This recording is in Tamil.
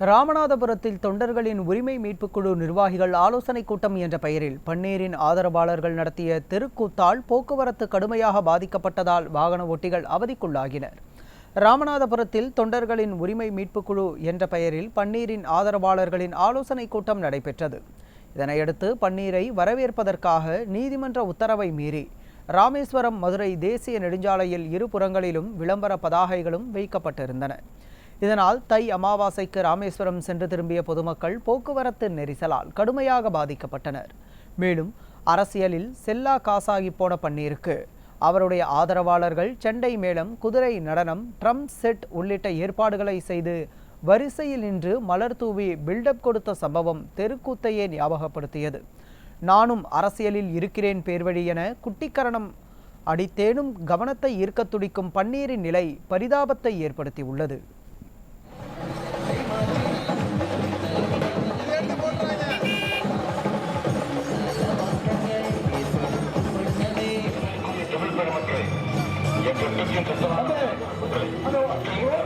ராமநாதபுரத்தில் தொண்டர்களின் உரிமை மீட்புக் குழு நிர்வாகிகள் ஆலோசனைக் கூட்டம் என்ற பெயரில் பன்னீரின் ஆதரவாளர்கள் நடத்திய தெருக்கூத்தால் போக்குவரத்து கடுமையாக பாதிக்கப்பட்டதால் வாகன ஓட்டிகள் அவதிக்குள்ளாகினர். ராமநாதபுரத்தில் தொண்டர்களின் உரிமை மீட்புக் குழு என்ற பெயரில் பன்னீரின் ஆதரவாளர்களின் ஆலோசனைக் கூட்டம் நடைபெற்றது. இதனையடுத்து பன்னீரை வரவேற்பதற்காக நீதிமன்ற உத்தரவை மீறி ராமேஸ்வரம் மதுரை தேசிய நெடுஞ்சாலையில் இரு புறங்களிலும் விளம்பர பதாகைகளும் வைக்கப்பட்டிருந்தன. இதனால் தை அமாவாசைக்கு ராமேஸ்வரம் சென்று திரும்பிய பொதுமக்கள் போக்குவரத்து நெரிசலால் கடுமையாக பாதிக்கப்பட்டனர். மேலும் அரசியலில் செல்லா காசாகி போன பன்னீருக்கு. அவருடைய ஆதரவாளர்கள் செண்டை மேளம் குதிரை நடனம் ட்ரம் செட் உள்ளிட்ட ஏற்பாடுகளை செய்து வரிசையில் நின்று மலர் தூவி பில்டப் கொடுத்த சம்பவம் தெருக்கூத்தையே ஞாபகப்படுத்தியது. நானும் அரசியலில் இருக்கிறேன் பேர்வழி என குட்டிக்கரணம் அடித்தேனும் கவனத்தை ஈர்க்கத் துடிக்கும் பன்னீரின் நிலை பரிதாபத்தை ஏற்படுத்தியுள்ளது. Thank you.